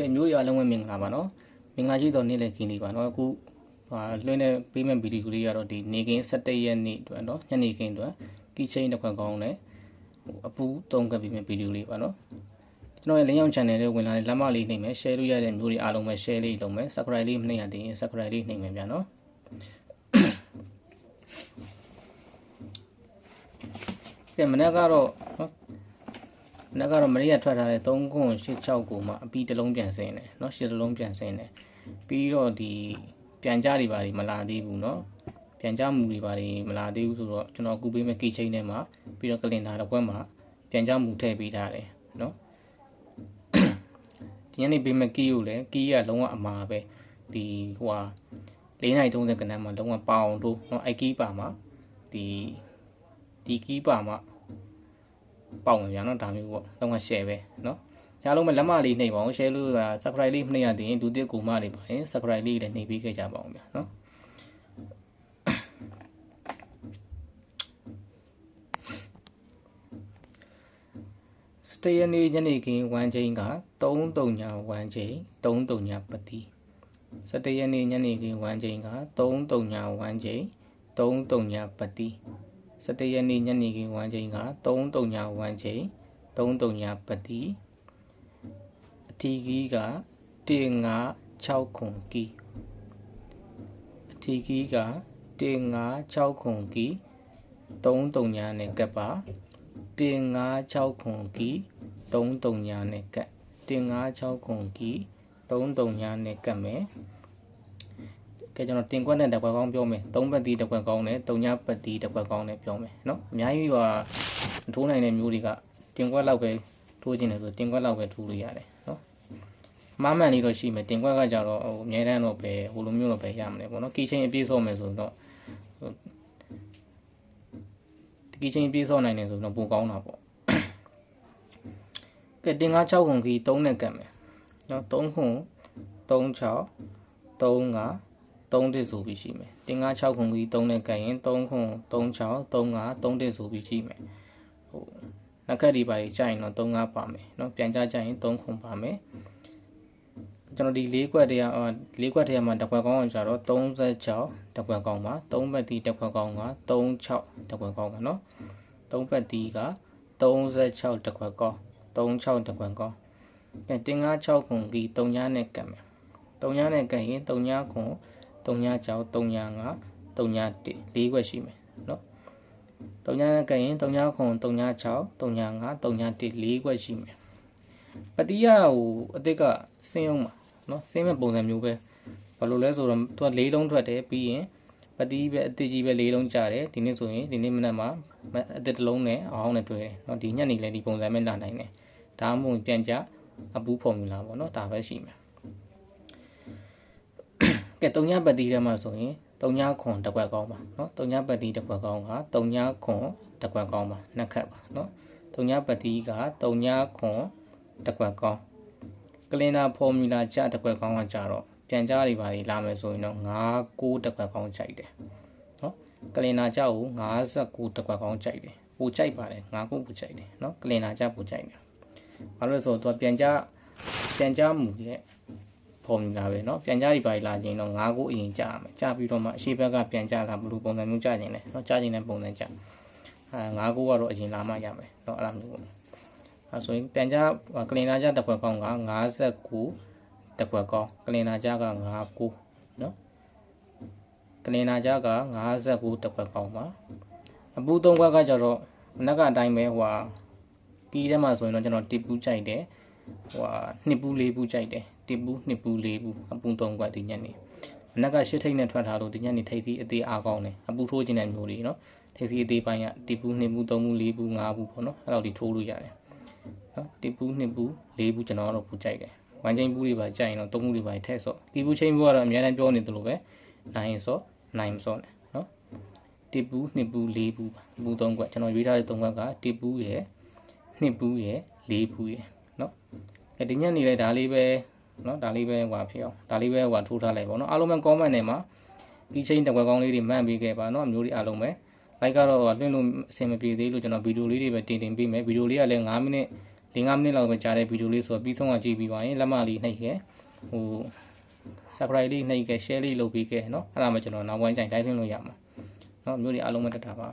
ကဲမျိုးတွေအားလုံးပဲမင်္ဂလာပါနော်မင်္ဂလာရှိသောနေ့လည်ခင်းလေးပါနော်အခုဟာလွှင့်တဲ့ပေးမဲ့ဗီဒီယိုလေးကတော့ဒီနေကင်း17ရက်နေ့အတွက်နော်ညနေခင်းအတွက်ကီချင်းတစ်ခွက်ကောင်းနဲ့အပူသုံးကပ်ပေးမဲ့ဗီဒီယိုလေးပါနော်ကျွန်တော်ရဲ့လင်းရောက် channel လေးဝင်လာတဲ့လက်မလေးနှိပ်မယ် share လုပ်ရတဲ့မျိုးတွေအားလုံးပဲ share လေးလုပ်မယ် subscribe လေးမနှိပ်ရသေးရင် subscribe လေးနှိပ်မယ်ဗျာနော်ကဲမနေ့ကတော့နော် မနေ့ကတော့မရိယထွက်ထားတဲ့3ခွန်း86ကိုမှအပီးတစ်လုံးပြန်ဆင်းတယ်เนาะရှစ်တစ်လုံးပြန်ဆင်းတယ်ပြီးတော့ဒီပြန်ကြတွေပါတွေမလာသေးဘူးเนาะပြန်ကြမှုတွေပါတွေမလာသေးဘူးဆိုတော့ကျွန်တော်ကူပေးမဲ့ကီချင်းထဲမှာပြီးတော့ကလင်တာတစ်ခွက်မှာပြန်ကြမှုထည့်ပေးထားတယ်เนาะဒီညနေပေးမဲ့ကီကိုလည်းကီကလုံးဝအမာပဲဒီဟိုဟာ4:30ခဏမှာလုံးဝပအောင်တို့เนาะအိုက်ကီပါမှာဒီဒီကီပါမှာ ပေါက်ဝင်ပြန်တော့ဒါမျိုးပေါ့လုံးဝ share ပဲเนาะအားလုံးပဲလက်မလေးနှိပ်ပါအောင် share လို့က subscribe လေးမနှိပ်ရသေးရင်ဒုတိယကူမလေးပါရင် subscribe လေးလည်းနှိပ်ပေးခဲ့ကြပါအောင်ဗျာเนาะစတရနေညနေခင်း1ချိန်က3တုံညာ1ချိန်3တုံညာပတိစတရနေညနေခင်း1ချိန်က3တုံညာ1ချိန်3တုံညာပတိ 17ရက်နေ့ညနေခင်း1ချိန်က3တုံညာ1ချိန်3တုံညာပတိအထီးကြီးက156ခွန်ကီအထီးကြီးက156ခွန်ကီ3တုံညာနဲ့ကပ်ပါ156ခွန်ကီ3တုံညာနဲ့ကပ်156ခွန်ကီ3တုံညာနဲ့ကပ်မယ် ကဲကျွန်တော်တင်ကွက်နဲ့တကွက်ကောင်းပြောမယ်၃ပတ်တီးတကွက်ကောင်းနဲ့၃ညပတ်တီးတကွက်ကောင်းနဲ့ပြောမယ်နော်အများကြီးကထိုးနိုင်တဲ့မျိုးတွေကတင်ကွက်လောက်ပဲထိုးခြင်းတယ်ဆိုတင်ကွက်လောက်ပဲထိုးလို့ရတယ်နော်မမှန်လေးတော့ရှိမယ်တင်ကွက်ကကြတော့ဟိုအများတန်းတော့ပဲဟိုလိုမျိုးတော့ပဲရမလဲပေါ့နော်ကီချင်းအပြည့်စုံမယ်ဆိုတော့ကီချင်းပြည့်စုံနိုင်တယ်ဆိုတော့ပိုကောင်းတာပေါ့ကဲတင်ကား6ခုခီး3နဲ့ကတ်မယ်နော်3ခု36 35 3 5 3တစ်ဆိုပြီးရှိမယ်တင်ကား6ခုကြီး3နဲ့ကတ်ရင်3ခု3 6 3 5 3တစ်ဆိုပြီးရှိမယ်ဟိုနှစ်ခက်ဒီပါကြီးကြာရင်တော့3 5ပါမယ်เนาะပြန်ကြကြရင်3ခုပါမယ်ကျွန်တော်ဒီ၄ခွက်တည်း၄ခွက်တည်းမှာတစ်ခွက်ကောင်းအောင်ကျတော့36တစ်ခွက်ကောင်းပါ3ပတ်တီတစ်ခွက်ကောင်းက36တစ်ခွက်ကောင်းပါเนาะ3ပတ်တီက36တစ်ခွက်ကောင်း36တစ်ခွက်ကောင်းအဲတင်ကား6ခုကြီး3ညနဲ့ကတ်မယ်3ညနဲ့ကတ်ရင်3ညခု 3ညကြောင်း3ည9 3ည1 4ခွက်ရှိမယ်နော်3ညနဲ့ကရင်3ညခွန်3ည6 3ည9 3ည1 4ခွက်ရှိမယ်ပတိယဟိုအတိတ်ကဆင်းအောင်ပါနော်ဆင်းမဲ့ပုံစံမျိုးပဲဘာလို့လဲဆိုတော့သူက၄လုံးထွက်တယ်ပြီးရင်ပတိပဲအတိတ်ကြီးပဲ၄လုံးကြာတယ်ဒီနေ့ဆိုရင်ဒီနေ့မနက်မှာအတိတ်တစ်လုံးနဲ့အောင်းနဲ့တွေ့တယ်နော်ဒီညနေလည်းဒီပုံစံမဲ့လာနိုင်တယ်ဒါမှမဟုတ်ပြန်ကြအပူဖော်မြူလာပေါ့နော်ဒါပဲရှိမယ် ကဲတုံညာပတ်တိထဲမှာဆိုရင်တုံညာခွန်တစ်ခွက်ကောင်းပါနော်တုံညာပတ်တိတစ်ခွက်ကောင်းကတုံညာခွန်တစ်ခွက်ကောင်းပါနှစ်ခက်ပါနော်တုံညာပတ်တိကတုံညာခွန်တစ်ခွက်ကောင်းကလင်နာဖော်မြူလာကြတစ်ခွက်ကောင်းကကြတော့ပြန်ကြတွေပါလေလာမယ်ဆိုရင်တော့9 9တစ်ခွက်ကောင်းကြိုက်တယ်နော်ကလင်နာကြကို59တစ်ခွက်ကောင်းကြိုက်တယ်ပူကြိုက်ပါတယ်9ခုပူကြိုက်တယ်နော်ကလင်နာကြပူကြိုက်တယ်ဘာလို့လဲဆိုတော့သူကပြန်ကြပြန်ကြမူရဲ့ ဖော်မြူလာပဲเนาะပြန်ကြားဒီပါလာခြင်းတော့၅ခုအရင်ကြာမယ်ကြာပြီးတော့မှအရှိဘက်ကပြန်ကြားလာဘလို့ပုံစံမျိုးကြာခြင်းလဲเนาะကြာခြင်းတဲ့ပုံစံကြာအဲ၅ခုကတော့အရင်လာမှရမယ်เนาะအဲ့လိုမျိုးပေါ့အဲဆိုရင်ပြန်ကြားကလင်နာကြားတစ်ခွက်ကောင်းက59တစ်ခွက်ကောင်းကလင်နာကြားက59เนาะကလင်နာကြားက59တစ်ခွက်ကောင်းပါအပူ၃ခွက်ကကျတော့မနက်ကအတိုင်းပဲဟိုဟာကီးထဲမှာဆိုရင်တော့ကျွန်တော်တစ်ပူးကြိုက်တယ် ဟိုဟာနှစ်ပူးလေးပူးကြိုက်တယ်တစ်ပူးနှစ်ပူးလေးပူးအပူသုံးခွက်ဒီညနေမနက်ကရှစ်ထိတ်နဲ့ထွက်ထားလို့ဒီညနေထိတ်စီအသေးအားကောင်းတယ်အပူထိုးခြင်းတဲ့မျိုးတွေနော်ထိတ်စီအသေးပိုင်းကတစ်ပူးနှစ်ပူးသုံးပူးလေးပူးငါးပူးပေါ့နော်အဲ့လိုဒီထိုးလို့ရတယ်နော်တစ်ပူးနှစ်ပူးလေးပူးကျွန်တော်ကတော့ပူကြိုက်တယ်ဝမ်ချင်းပူးတွေပါကြိုက်ရင်တော့သုံးပူးတွေပါထည့်ဆော့ဒီပူးချင်းပူးကတော့အများအားပြောနေတယ်လို့ပဲနိုင်ဆော့နိုင်ဆော့နဲ့နော်တစ်ပူးနှစ်ပူးလေးပူးပါပူးသုံးခွက်ကျွန်တော်ရွေးထားတဲ့သုံးခွက်ကတစ်ပူးရဲ့နှစ်ပူးရဲ့လေးပူးရဲ့ နော်အဲဒီညနေလဲဒါလေးပဲနော်ဒါလေးပဲဟွာဖြစ်အောင်ဒါလေးပဲဟွာထိုးထားလိုက်ပေါ့နော်အားလုံးပဲ comment နဲ့မှာဒီချိန်တကွက်ကောင်းလေးတွေမှန်ပြီးခဲ့ပါနော်မျိုးတွေအားလုံးပဲ like ကတော့လွှင့်လို့အဆင်မပြေသေးလို့ကျွန်တော်ဗီဒီယိုလေးတွေပဲတင်တင်ပေးမယ်ဗီဒီယိုလေးကလည်း9မိနစ်၄5မိနစ်လောက်ပဲကြာတဲ့ဗီဒီယိုလေးဆိုတော့ပြီးဆုံးအောင်ကြည့်ပြီးပါရင်လက်မလေးနှိပ်ခဲ့ဟို subscribe လေးနှိပ်ခဲ့ share လေးလုပ်ပေးခဲ့နော်အဲ့ဒါမှကျွန်တော်နောက်ပိုင်းချိန်တိုင်းလွှင့်လို့ရမှာနော်မျိုးတွေအားလုံးပဲတက်တာပါ